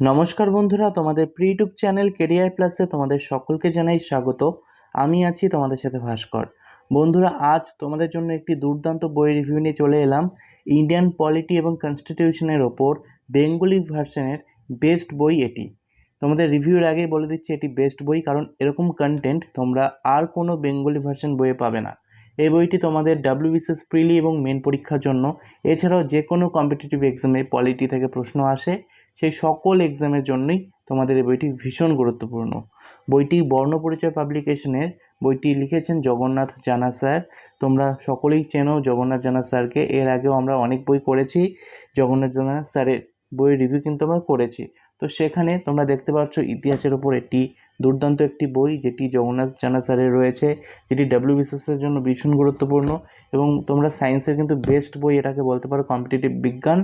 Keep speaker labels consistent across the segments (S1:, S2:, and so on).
S1: নমস্কার বন্ধুরা, তোমাদের প্রি ইউটিউব চ্যানেল কেরিয়ার প্লাসে তোমাদের সকলকে জানাই স্বাগত। আমি আছি তোমাদের সাথে ভাস্কর। বন্ধুরা, আজ তোমাদের জন্য একটি দুর্দান্ত বই রিভিউ নিয়ে চলে এলাম। ইন্ডিয়ান পলিটি এবং কনস্টিটিউশনের ওপর বেঙ্গলি ভার্সনের বেস্ট বই এটি। তোমাদের রিভিউর আগেই বলে দিচ্ছি, এটি বেস্ট বই, কারণ এরকম কন্টেন্ট তোমরা আর কোনো বেঙ্গলি ভার্সন বইয়ে পাবে না। এই বইটি তোমাদের ডাব্লিউবিসিএস প্রিলি এবং মেন পরীক্ষার জন্য। এছাড়াও যে কোনো কম্পিটিটিভ এক্সামে পলিটি থেকে প্রশ্ন আসে, সেই সকল এক্সামের জন্যই তোমাদের এই বইটি ভীষণ গুরুত্বপূর্ণ। বইটি বর্ণপরিচয় পাবলিকেশনের বইটি লিখেছেন জগন্নাথ জানা স্যার। তোমরা সকলেই চেনো জগন্নাথ জানা স্যারকে। এর আগেও আমরা অনেক বই করেছি জগন্নাথ জানা স্যারের বইয়ের রিভিউ কিন্তু আমরা করেছি। তো সেখানে তোমরা দেখতে পাচ্ছ ইতিহাসের ওপর একটি দুর্দান্ত একটি বই যেটি জগন্নাথ জানা রয়েছে, যেটি ডাব্লিউবিসিএসের জন্য ভীষণ গুরুত্বপূর্ণ এবং তোমরা সায়েন্সের কিন্তু বেস্ট বই এটাকে বলতে পারো কম্পিটিটিভ বিজ্ঞান,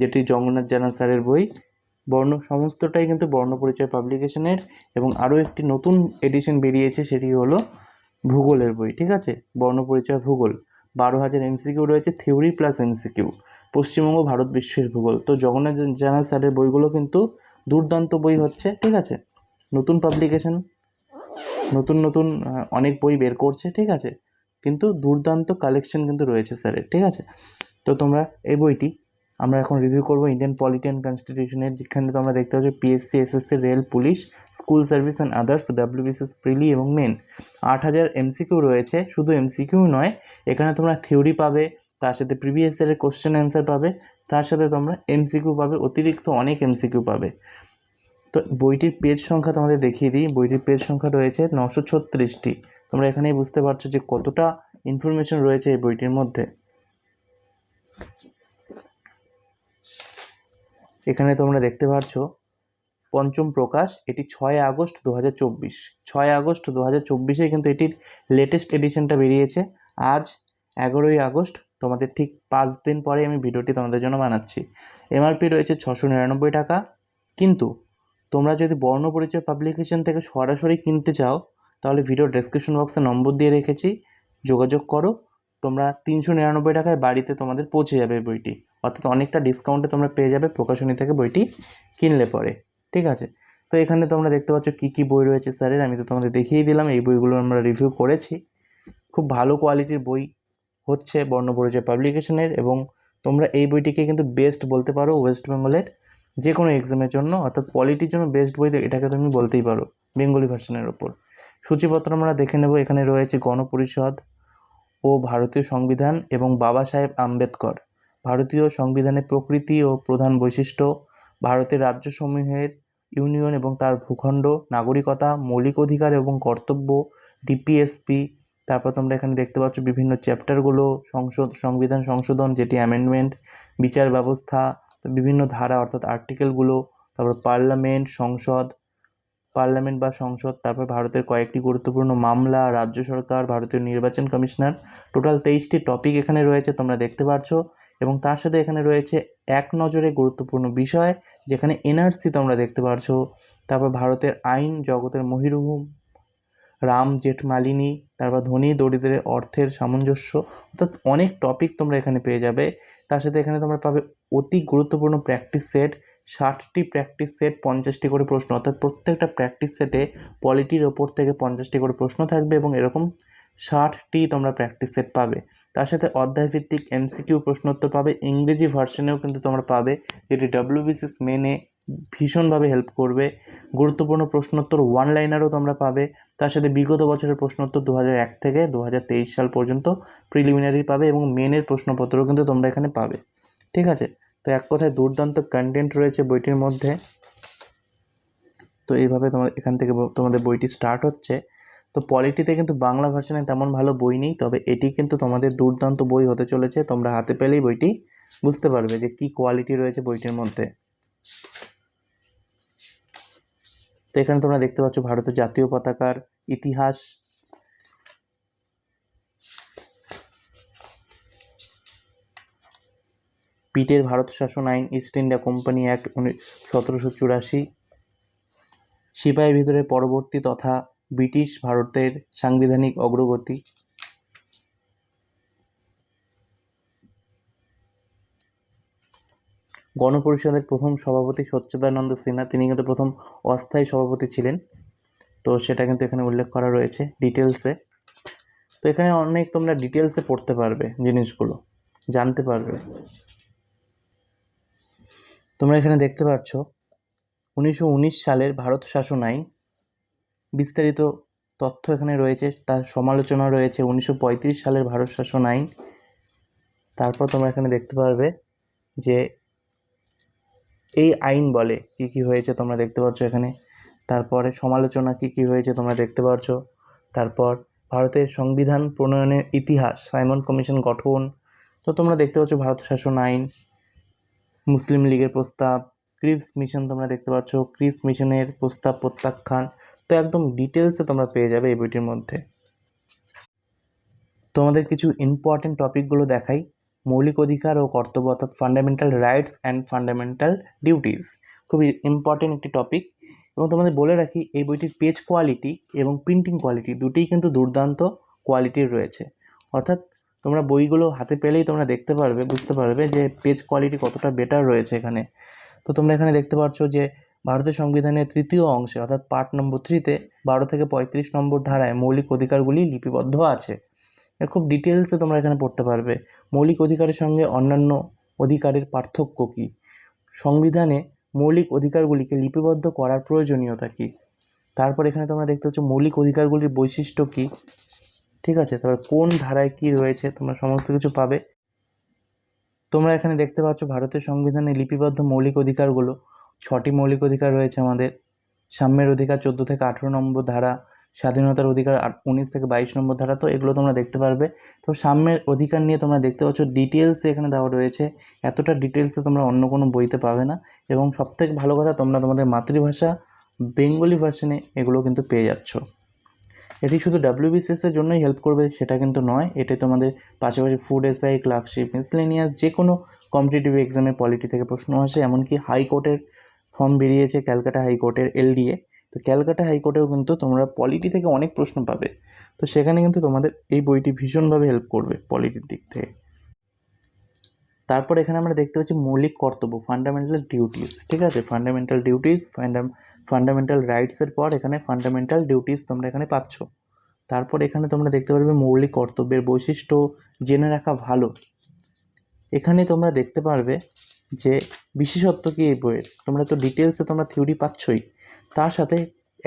S1: যেটি জগন্নাথ জানা স্যারের বই। বর্ণ, সমস্তটাই কিন্তু বর্ণপরিচয় পাবলিকেশনের এবং আরও একটি নতুন এডিশন বেরিয়েছে সেটি হলো ভূগোলের বই, ঠিক আছে? বর্ণপরিচয় ভূগোল। বারো হাজার এমসিকিউ রয়েছে theory plus MCQ Paschimbanga, Bharat বিশ্বের ভূগোল। তো জগন্নাথ জানা স্যারের বইগুলো কিন্তু দুর্দান্ত বই হচ্ছে, ঠিক আছে? নতুন পাবলিকেশন নতুন নতুন অনেক বই বের করছে, ঠিক আছে? কিন্তু দুর্দান্ত কালেকশন কিন্তু রয়েছে স্যারের ঠিক আছে? তো তোমরা এই বইটি আমরা এখন রিভিউ করব ইন্ডিয়ান পলিটিয়ান কনস্টিটিউশনের যেখানে তোমরা দেখতে পাচ্ছ PSC SSC rail police school service and others WBCS prelim এবং মেন আট হাজার এমসিকিউ রয়েছে, শুধু এমসিকিউ নয়, এখানে তোমরা থিওরি পাবে, তার সাথে প্রিভিয়াস ইয়ারের কোশ্চেন অ্যান্সার পাবে, তার সাথে তোমরা এমসিকিউ পাবে, অতিরিক্ত অনেক এমসিকিউ পাবে। তো বইটির পেজ সংখ্যা তোমাদের দেখিয়ে দিই। বইটির পেজ সংখ্যা রয়েছে নশো ছত্রিশটি। তোমরা এখানেই বুঝতে পারছ যে কতটা ইনফরমেশন রয়েছে এই বইটির মধ্যে। এখানে তোমরা দেখতে পাচ্ছ পঞ্চম প্রকাশ, এটি ছয় আগস্ট দু হাজার চব্বিশ। ছয় আগস্ট দু হাজার চব্বিশে কিন্তু এটির লেটেস্ট এডিশনটা বেরিয়েছে। আজ এগারোই আগস্ট, তোমাদের ঠিক পাঁচ দিন পরে আমি ভিডিওটি তোমাদের জন্য বানাচ্ছি। এমআরপি রয়েছে ছশো নিরানব্বই টাকা। কিন্তু তোমরা যদি বর্ণপরিচয় পাবলিকেশন থেকে সরাসরি কিনতে চাও, তাহলে ভিডিও ডেসক্রিপশন বক্সে নম্বর দিয়ে রেখেছি। যোগাযোগ করো, তোমরা তিনশো নিরানব্বই টাকায় বাড়িতে তোমাদের পৌঁছে যাবে বইটি। অর্থাৎ অনেকটা ডিসকাউন্টে তোমরা পেয়ে যাবে প্রকাশনী থেকে বইটি কিনলে পরে, ঠিক আছে? তো এখানে তোমরা দেখতে পাচ্ছ কী কী বই রয়েছে স্যারের আমি তো তোমাদের দেখিয়ে দিলাম, এই বইগুলো আমরা রিভিউ করেছি। খুব ভালো কোয়ালিটির বই হচ্ছে বর্ণপরিচয় পাবলিকেশনের এবং তোমরা এই বইটিকে কিন্তু বেস্ট বলতে পারো ওয়েস্ট বেঙ্গলের যে কোনো এক্সামের জন্য, অর্থাৎ পলিটির জন্য বেস্ট বই এটাকে তুমি বলতেই পারো বেঙ্গলি ভার্সনের ওপর সূচিপত্র আমরা দেখে নেব, এখানে রয়েছে গণপরিষদ ও ভারতীয় সংবিধান এবং বাবা সাহেব আম্বেদকর। ভারতীয় সংবিধানের প্রকৃতি ও প্রধান বৈশিষ্ট্য, ভারতের রাজ্যসমূহের ইউনিয়ন এবং তার ভূখণ্ড, নাগরিকতা, মৌলিক অধিকার এবং কর্তব্য ডিপিএসপি তারপর তোমরা এখানে দেখতে পাচ্ছ বিভিন্ন চ্যাপ্টারগুলো সংসদ, সংবিধান সংশোধন, যেটি অ্যামেন্ডমেন্ট বিচার ব্যবস্থা বিভিন্ন ধারা, অর্থাৎ আর্টিকেলগুলো তারপর পার্লামেন্ট সংসদ পার্লামেন্ট বা সংসদ, তারপর ভারতের কয়েকটি গুরুত্বপূর্ণ মামলা, রাজ্য সরকার, ভারতীয় নির্বাচন কমিশনার টোটাল তেইশটি টপিক এখানে রয়েছে, তোমরা দেখতে পাচ্ছ এবং তার সাথে এখানে রয়েছে এক নজরে গুরুত্বপূর্ণ বিষয়, যেখানে এনআরসি তোমরা দেখতে পাচ্ছ তারপর ভারতের আইন, জগতের মহিরুহম রাম জেঠমালিনী তারপর ধনী দরিদ্রের অর্থের সামঞ্জস্য, অর্থাৎ অনেক টপিক তোমরা এখানে পেয়ে যাবে। তার সাথে এখানে তোমরা পাবে অতি গুরুত্বপূর্ণ প্র্যাকটিস সেট ষাটটি প্র্যাকটিস সেট পঞ্চাশটি করে প্রশ্ন। অর্থাৎ প্রত্যেকটা প্র্যাকটিস সেটে পলিটির ওপর থেকে পঞ্চাশটি করে প্রশ্ন থাকবে এবং এরকম ষাটটি তোমরা প্র্যাকটিস সেট পাবে। তার সাথে অধ্যায়ভিত্তিক এমসিকিউ প্রশ্নোত্তর পাবে, ইংরেজি ভার্সনেও কিন্তু তোমরা পাবে, যেটি ডাব্লিউবিসিএস মেনে ভীষণভাবে হেল্প করবে। গুরুত্বপূর্ণ প্রশ্নোত্তর ওয়ান লাইনারও তোমরা পাবে। তার সাথে বিগত বছরের প্রশ্নোত্তর দু এক থেকে দু হাজার তেইশ সাল পর্যন্ত প্রিলিমিনারি পাবে এবং মেনের প্রশ্নপত্রও কিন্তু তোমরা এখানে পাবে। ঠিক আছে? তো এক কথায় দুর্দান্ত কন্টেন্ট রয়েছে বইটির মধ্যে। তো এইভাবে তোমার এখান থেকে তোমাদের বইটি স্টার্ট হচ্ছে। তো পলিটিতে কিন্তু বাংলা ভার্সনে তেমন ভালো বই নেই, তবে এটি কিন্তু তোমাদের দুর্দান্ত বই হতে চলেছে। তোমরা হাতে পেলেই বইটি বুঝতে পারবে যে কী কোয়ালিটি রয়েছে বইটির মধ্যে। তো এখানে তোমরা দেখতে পাচ্ছ ভারতের জাতীয় পতাকার ইতিহাস পিটের ভারত শাসন আইন, ইস্ট ইন্ডিয়া কোম্পানি অ্যাক্ট উনি সতেরোশো চুরাশি। সিপাহী ভিতরে পরবর্তী তথা ব্রিটিশ ভারতের সাংবিধানিক অগ্রগতি। গণপরিষদের প্রথম সভাপতি সচ্চিদানন্দ সিনহা, তিনি কিন্তু প্রথম অস্থায়ী সভাপতি ছিলেন। তো সেটা কিন্তু এখানে উল্লেখ করা রয়েছে ডিটেলসে তো এখানে অনেক তোমরা ডিটেলসে পড়তে পারবে জিনিসগুলো, জানতে পারবে। তোমরা এখানে দেখতে পাচ্ছ উনিশশো উনিশ সালের ভারত শাসন আইন বিস্তারিত তথ্য এখানে রয়েছে, তার সমালোচনা রয়েছে উনিশশো পঁয়ত্রিশ সালের ভারত শাসন আইন। তারপর তোমরা এখানে দেখতে পারবে যে এই আইন বলে কি কি হয়েছে তোমরা দেখতে পাচ্ছ এখানে। তারপরে সমালোচনা কি কি হয়েছে তোমরা দেখতে পাচ্ছ তারপর ভারতের সংবিধান প্রণয়নের ইতিহাস, সাইমন কমিশন গঠন। তো তোমরা দেখতে পাচ্ছ ভারত শাসন আইন মুসলিম লীগের প্রস্তাব, ক্রিপস মিশন তোমরা দেখতে পাচ্ছ, ক্রিপস মিশনের প্রস্তাব প্রত্যাখ্যান, তো একদম ডিটেলসে তোমরা পেয়ে যাবে এই বইটির মধ্যে। তোমাদের কিছু ইম্পর্টেন্ট টপিকগুলো দেখাই, মৌলিক অধিকার ও কর্তব্য অর্থাৎ fundamental rights and fundamental duties খুবই ইম্পর্টেন্ট একটি টপিক এবং তোমাদের বলে রাখি, এই বইটির পেজ কোয়ালিটি এবং প্রিন্টিং কোয়ালিটি দুটিই কিন্তু দুর্দান্ত কোয়ালিটির রয়েছে। অর্থাৎ তোমরা বইগুলো হাতে পেলেই তোমরা দেখতে পারবে, বুঝতে পারবে যে পেজ কোয়ালিটি কতটা বেটার রয়েছে এখানে। তো তোমরা এখানে দেখতে পাচ্ছ যে ভারতের সংবিধানের তৃতীয় অংশে, অর্থাৎ পার্ট নম্বর থ্রিতে বারো থেকে পঁয়ত্রিশ নম্বর ধারায় মৌলিক অধিকারগুলি লিপিবদ্ধ আছে। খুব ডিটেলসে তোমরা এখানে পড়তে পারবে। মৌলিক অধিকারের সঙ্গে অন্যান্য অধিকারের পার্থক্য কী? সংবিধানে মৌলিক অধিকারগুলিকে লিপিবদ্ধ করার প্রয়োজনীয়তা কী? তারপর এখানে তোমরা দেখতে পাচ্ছ মৌলিক অধিকারগুলির বৈশিষ্ট্য কী? ঠিক আছে? তারপর কোন ধারায় কী রয়েছে? তোমরা সমস্ত কিছু পাবে। তোমরা এখানে দেখতে পাচ্ছ ভারতের সংবিধানে লিপিবদ্ধ মৌলিক অধিকারগুলো। ছটি মৌলিক অধিকার রয়েছে আমাদের। সাম্যের অধিকার চোদ্দ থেকে আঠেরো নম্বর ধারা, স্বাধীনতার অধিকার উনিশ থেকে বাইশ নম্বর ধারা, তো এগুলো তোমরা দেখতে পারবে। তো সাম্যের অধিকার নিয়ে তোমরা দেখতে পাচ্ছ ডিটেলসে এখানে দেওয়া রয়েছে। এতটা ডিটেলসে তোমরা অন্য কোনো বইতে পাবে না। এবং সবথেকে ভালো কথা, তোমরা তোমাদের মাতৃভাষা, বেঙ্গলি ভার্সনে এগুলো কিন্তু পেয়ে যাচ্ছ। এটি শুধু ডাব্লিউবিসিএসের জন্যই হেল্প করবে, সেটা কিন্তু নয়। এটি তোমাদের পাশাপাশি ফুড এসআই ক্লার্কশিপ মিসলেনিয়াস যে কোনো কম্পিটিটিভ এক্সামে পলিটি থেকে প্রশ্ন আসে, এমনকি হাইকোর্টের ফর্ম বেরিয়েছে ক্যালকাটা হাইকোর্টের এলডিএ তো ক্যালকাটা হাইকোর্টেও কিন্তু তোমরা পলিটি থেকে অনেক প্রশ্ন পাবে। তো সেখানে কিন্তু তোমাদের এই বইটি ভীষণভাবে হেল্প করবে পলিটির দিক থেকে। তারপর এখানে আমরা দেখতে পাচ্ছি মৌলিক কর্তব্য ফান্ডামেন্টাল ডিউটিস ঠিক আছে? ফান্ডামেন্টাল ডিউটিস ফান্ডামেন্টাল রাইটসের পর এখানে ফান্ডামেন্টাল ডিউটিস তোমরা এখানে পাচ্ছ। তারপর এখানে তোমরা দেখতে পারবে মৌলিক কর্তব্যের বৈশিষ্ট্য জেনে রাখা ভালো। এখানে তোমরা দেখতে পারবে যে বিশেষত্ব কি এই বইয়ের? তোমরা তো ডিটেলসে তোমরা থিওরি পাচ্ছই। তার সাথে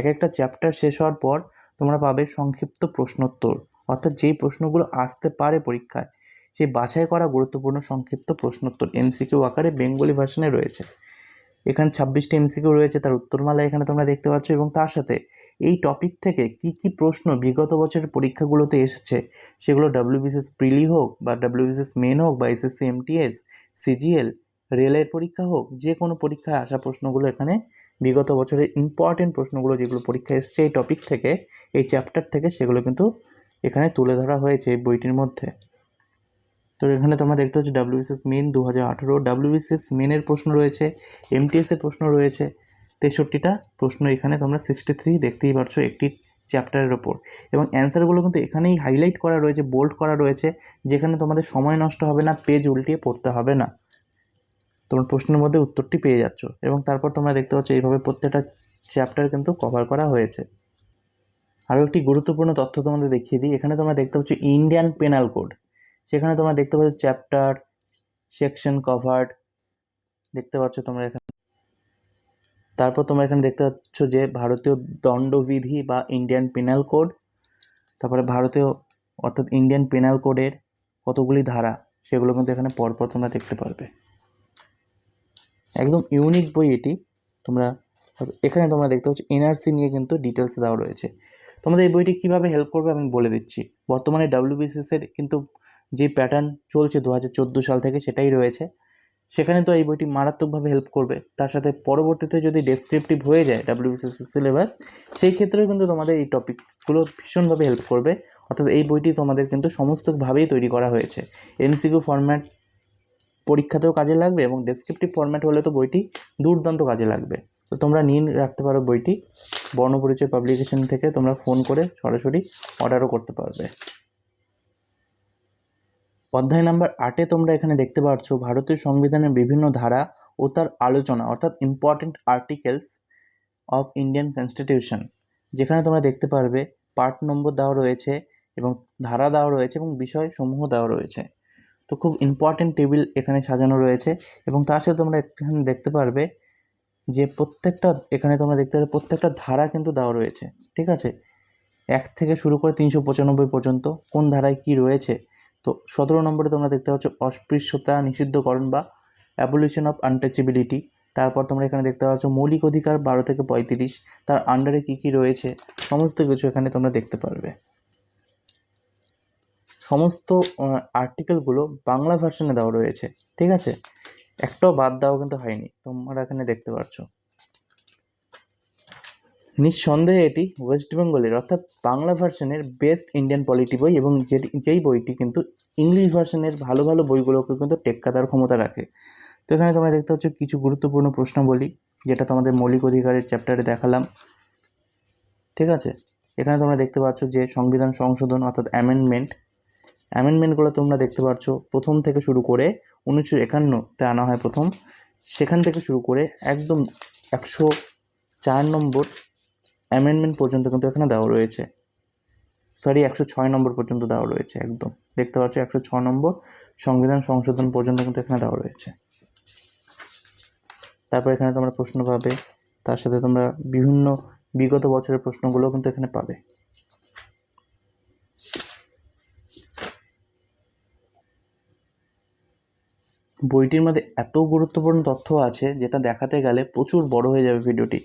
S1: এক একটা চ্যাপ্টার শেষ হওয়ার পর তোমরা পাবে সংক্ষিপ্ত প্রশ্নোত্তর। অর্থাৎ যেই প্রশ্নগুলো আসতে পারে পরীক্ষায় সেই বাছাই করা গুরুত্বপূর্ণ সংক্ষিপ্ত প্রশ্নোত্তর এমসিকিউ আকারে বেঙ্গলি ভার্সনে রয়েছে। এখানে ছাব্বিশটি এমসিকিউ রয়েছে, তার উত্তরমালা এখানে তোমরা দেখতে পাচ্ছ এবং তার সাথে এই টপিক থেকে কি কি প্রশ্ন বিগত বছরের পরীক্ষাগুলোতে এসেছে সেগুলো ডাব্লিউবিসিএস প্রিলি হোক বা ডাব্লিউবিসিএস মেন হোক বা এসএসসি এমটিএস সিজিএল রেলের পরীক্ষা হোক, যে কোনো পরীক্ষায় আসা প্রশ্নগুলো এখানে বিগত বছরের ইম্পর্টেন্ট প্রশ্নগুলো যেগুলো পরীক্ষায় এসছে এই টপিক থেকে, এই চ্যাপ্টার থেকে সেগুলো কিন্তু এখানে তুলে ধরা হয়েছে এই বইটির মধ্যে। তো এখানে তোমরা দেখতে পাচ্ছ ডাব্লিউবিসিএস মেন দু হাজার আঠেরো। ডাব্লিউবিসিএস মেনের প্রশ্ন রয়েছে এমটিএসের প্রশ্ন রয়েছে। তেষট্টিটা প্রশ্ন এখানে তোমরা সিক্সটি থ্রি দেখতেই পাচ্ছ একটি চ্যাপ্টারের ওপর। এবং অ্যান্সারগুলো কিন্তু এখানেই হাইলাইট করা রয়েছে বোল্ড করা রয়েছে, যেখানে তোমাদের সময় নষ্ট হবে না পেজ উল্টিয়ে পড়তে হবে না। তোমার প্রশ্নের মধ্যে উত্তরটি পেয়ে যাচ্ছ। এবং তারপর তোমরা দেখতে পাচ্ছ এইভাবে প্রত্যেকটা চ্যাপ্টার কিন্তু কভার করা হয়েছে। আরও একটি গুরুত্বপূর্ণ তথ্য তোমাদের দেখিয়ে দিই। এখানে তোমরা দেখতে পাচ্ছ ইন্ডিয়ান পেনাল কোড সেখানে তোমরা দেখতে পাচ্ছ চ্যাপ্টার সেকশন কভার্ড দেখতে পাচ্ছ তোমরা এখানে। তারপর তোমরা এখানে দেখতে পাচ্ছ যে ভারতীয় দণ্ডবিধি বা ইন্ডিয়ান পেনাল কোড তারপরে ভারতীয় অর্থাৎ ইন্ডিয়ান পেনাল কোডের কতগুলি ধারা, সেগুলো কিন্তু এখানে পরপর তোমরা দেখতে পারবে। একদম ইউনিক বই এটি। তোমরা এখানে তোমরা দেখতে পাচ্ছ এনআরসি নিয়ে কিন্তু ডিটেলস দেওয়া রয়েছে। তোমাদের এই বইটি কীভাবে হেল্প করবে আমি বলে দিচ্ছি। বর্তমানে ডাব্লিউবিসিএসের কিন্তু যে প্যাটার্ন চলছে দু হাজার চোদ্দ সাল থেকে সেটাই রয়েছে, সেখানে তো এই বইটি মারাত্মকভাবে হেল্প করবে। তার সাথে পরবর্তীতে যদি ডেসক্রিপটিভ হয়ে যায় ডাব্লিউবিসিএস সিলেবাস সেই ক্ষেত্রেও কিন্তু তোমাদের এই টপিকগুলো ভীষণভাবে হেল্প করবে। অর্থাৎ এই বইটি তোমাদের কিন্তু সমস্তভাবেই তৈরি করা হয়েছে। এমসিকিউ ফরম্যাট পরীক্ষাতেও কাজে লাগবে এবং ডেসক্রিপটিভ ফরম্যাট হলে তো বইটি দুর্দান্ত কাজে লাগবে। তো তোমরা নিয়ে রাখতে পারো বইটি। বর্ণপরিচয় পাবলিকেশন থেকে তোমরা ফোন করে সরাসরি অর্ডারও করতে পারবে। অধ্যায় নাম্বার আটে তোমরা এখানে দেখতে পাচ্ছ ভারতীয় সংবিধানের বিভিন্ন ধারা ও তার আলোচনা, অর্থাৎ important articles of Indian constitution যেখানে তোমরা দেখতে পারবে পার্ট নম্বর দেওয়া রয়েছে এবং ধারা দেওয়া রয়েছে এবং বিষয় সমূহ দেওয়া রয়েছে। তো খুব ইম্পর্টেন্ট টেবিল এখানে সাজানো রয়েছে এবং তার সাথে তোমরা এখানে দেখতে পারবে যে প্রত্যেকটা, এখানে তোমরা দেখতে পারবে প্রত্যেকটা ধারা কিন্তু দেওয়া রয়েছে, ঠিক আছে? এক থেকে শুরু করে তিনশো পঁচানব্বই পর্যন্ত কোন ধারায় কী রয়েছে তো সতেরো নম্বরে তোমরা দেখতে পাচ্ছ অস্পৃশ্যতা নিষিদ্ধকরণ বা অ্যাবলিউশন অফ আনটাচেবিলিটি তারপর তোমরা এখানে দেখতে পাচ্ছ মৌলিক অধিকার বারো থেকে পঁয়ত্রিশ। তার আন্ডারে কী কী রয়েছে? সমস্ত কিছু এখানে তোমরা দেখতে পারবে। সমস্ত আর্টিকেলগুলো বাংলা ভার্সনে দেওয়া রয়েছে। ঠিক আছে? একটাও বাদ দেওয়া কিন্তু হয়নি। তোমরা এখানে দেখতে পাচ্ছ নিঃসন্দেহে এটি ওয়েস্ট বেঙ্গলের, অর্থাৎ বাংলা ভার্সনের বেস্ট ইন্ডিয়ান পলিটি বই এবং যেটি, যেই বইটি কিন্তু ইংলিশ ভার্সনের ভালো ভালো বইগুলোকে কিন্তু টেক্কা দেওয়ার ক্ষমতা রাখে। তো এখানে তোমরা দেখতে পাচ্ছ কিছু গুরুত্বপূর্ণ প্রশ্নাবলী যেটা তোমাদের মৌলিক অধিকারের চ্যাপ্টারে দেখালাম। ঠিক আছে? এখানে তোমরা দেখতে পাচ্ছ যে সংবিধান সংশোধন অর্থাৎ অ্যামেন্ডমেন্ট অ্যামেন্ডমেন্টগুলো তোমরা দেখতে পাচ্ছ প্রথম থেকে শুরু করে উনিশশো একান্নতে আনা হয় প্রথম। সেখান থেকে শুরু করে একদম একশো চার নম্বর অ্যামেন্ডমেন্ট পর্যন্ত কিন্তু এখানে দেওয়া রয়েছে। সরি একশো ছয় নম্বর পর্যন্ত দেওয়া রয়েছে, একদম। দেখতে পাচ্ছ, একশো ছ নম্বর সংবিধান সংশোধন পর্যন্ত কিন্তু এখানে দেওয়া রয়েছে। তারপর এখানে তোমরা প্রশ্ন পাবে, তার সাথে তোমরা বিভিন্ন বিগত বছরের প্রশ্নগুলো কিন্তু এখানে পাবে। বইটির মধ্যে এত গুরুত্বপূর্ণ তথ্য আছে যেটা দেখাতে গেলে প্রচুর বড় হয়ে যাবে ভিডিওটি।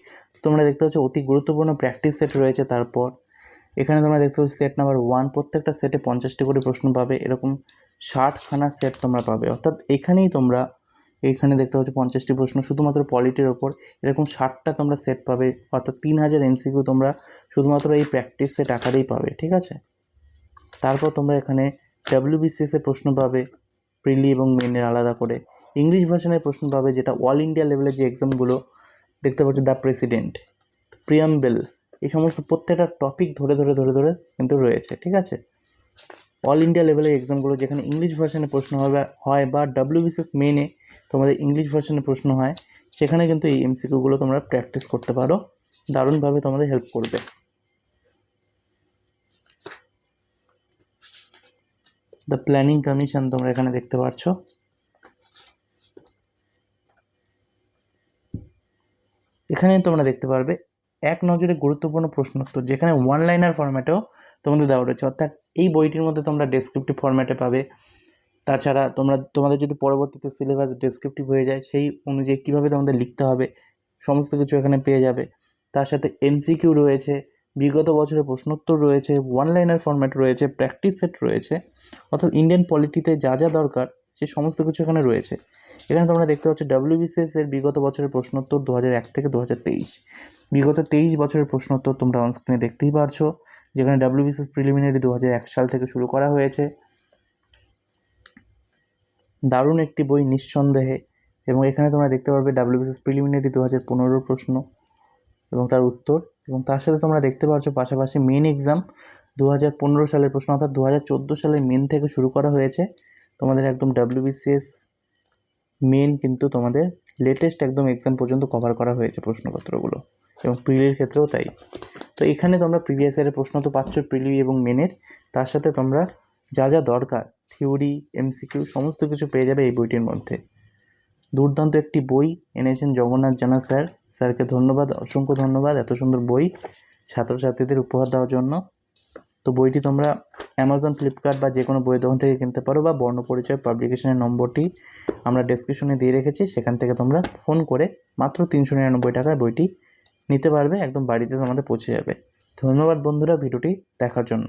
S1: তোমরা দেখতে পাচ্ছ অতি গুরুত্বপূর্ণ প্র্যাকটিস সেট রয়েছে তারপর। এখানে তোমরা দেখতে পাচ্ছ সেট নাম্বার ওয়ান প্রত্যেকটা সেটে পঞ্চাশটি করে প্রশ্ন পাবে, এরকম ষাটখানা সেট তোমরা পাবে। অর্থাৎ এখানেই তোমরা, এখানে দেখতে পাচ্ছ পঞ্চাশটি প্রশ্ন শুধুমাত্র পলিটির ওপর, এরকম ষাটটা তোমরা সেট পাবে, অর্থাৎ তিন হাজার এমসিকিউ তোমরা শুধুমাত্র এই প্র্যাকটিস সেট আকারেই পাবে, ঠিক আছে? তারপর তোমরা এখানে ডাব্লিউবিসিএসের প্রশ্ন পাবে প্রিলি এবং মেনের আলাদা করে। ইংলিশ ভার্সনের প্রশ্ন পাবে যেটা অল ইন্ডিয়া লেভেলের যে এক্সামগুলো দেখতে পাচ্ছ দ্য প্রেসিডেন্ট প্রিয়াম্বেল এই সমস্ত প্রত্যেকটা টপিক ধরে ধরে ধরে ধরে কিন্তু রয়েছে, ঠিক আছে? অল ইন্ডিয়া লেভেলের এক্সামগুলো যেখানে ইংলিশ ভার্সনে প্রশ্ন হবে, হয় বা ডাব্লিউবিসিএস মেনে তোমাদের ইংলিশ ভার্সনে প্রশ্ন হয়, সেখানে কিন্তু এই এমসিকিউগুলো তোমরা প্র্যাকটিস করতে পারো। দারুণভাবে তোমাদের হেল্প করবে। দ্য প্ল্যানিং কমিশন তোমরা এখানে দেখতে পাচ্ছ এখানে তোমরা দেখতে পারবে, এক নজরে গুরুত্বপূর্ণ প্রশ্ন উত্তর যেখানে ওয়ান লাইনার ফরম্যাটেও তোমাদের দেওয়া রয়েছে। অর্থাৎ এই বইটির মধ্যে তোমরা ডেসক্রিপটিভ ফরম্যাটে পাবে। তাছাড়া তোমরা, তোমাদের যদি পরবর্তীতে সিলেবাস ডেসক্রিপটিভ হয়ে যায়, সেই অনুযায়ী কীভাবে তোমাদের লিখতে হবে, সমস্ত কিছু এখানে পেয়ে যাবে। তার সাথে এমসিকিউ রয়েছে। বিগত বছরের প্রশ্নোত্তর রয়েছে ওয়ান লাইনার ফরম্যাট রয়েছে প্র্যাকটিস সেট রয়েছে, অর্থাৎ ইন্ডিয়ান পলিটিতে যা যা দরকার সে সমস্ত কিছু এখানে রয়েছে। এখানে তোমরা দেখতে পাচ্ছ ডাব্লিউবিসিএস এর বিগত বছরের প্রশ্নোত্তর দু হাজার এক থেকে দু হাজার তেইশ। বিগত তেইশ বছরের প্রশ্নোত্তর তোমরা অনস্ক্রিনে দেখতেই পারছ, যেখানে ডাব্লিউবিসিএস প্রিলিমিনারি দু হাজার এক সাল থেকে শুরু করা হয়েছে। দারুণ একটি বই নিঃসন্দেহে, এবং এখানে তোমরা দেখতে পারবে ডাব্লিউবিসিএস প্রিলিমিনারি দু হাজার পনেরোর প্রশ্ন এবং তার উত্তর। এবং তার সাথে তোমরা দেখতে পাচ্ছ পাশাপাশি মেন এক্সাম দু হাজার পনেরো সালের প্রশ্ন অর্থাৎ দু হাজার চোদ্দ সালের মেন থেকে শুরু করা হয়েছে। তোমাদের একদম ডাব্লিউবিসিএস মেন কিন্তু তোমাদের লেটেস্ট একদম এক্সাম পর্যন্ত কভার করা হয়েছে প্রশ্নপত্রগুলো এবং প্রিলির ক্ষেত্রেও তাই। তো এখানে তোমরা প্রিভিয়াস ইয়ারের প্রশ্ন তো পাচ্ছ প্রিলি এবং মেনের তার সাথে তোমরা যা যা দরকার থিওরি এমসিকিউ সমস্ত কিছু পেয়ে যাবে এই বইটির মধ্যে। দুর্দান্ত একটি বই এনেছেন জগন্নাথ জানা স্যার। স্যারকে ধন্যবাদ, অসংখ্য ধন্যবাদ এত সুন্দর বই ছাত্রছাত্রীদের উপহার দেওয়ার জন্য। তো বইটি তোমরা অ্যামাজন ফ্লিপকার্ট বা যে কোনো বই দোকান থেকে কিনতে পারো বা বর্ণ পরিচয় পাবলিকেশনের নম্বরটি আমরা ডেসক্রিপশনে দিয়ে রেখেছি। সেখান থেকে তোমরা ফোন করে মাত্র তিনশো নিরানব্বই টাকায় বইটি নিতে পারবে, একদম বাড়িতে তোমাদের পৌঁছে যাবে। ধন্যবাদ বন্ধুরা, ভিডিওটি দেখার জন্য।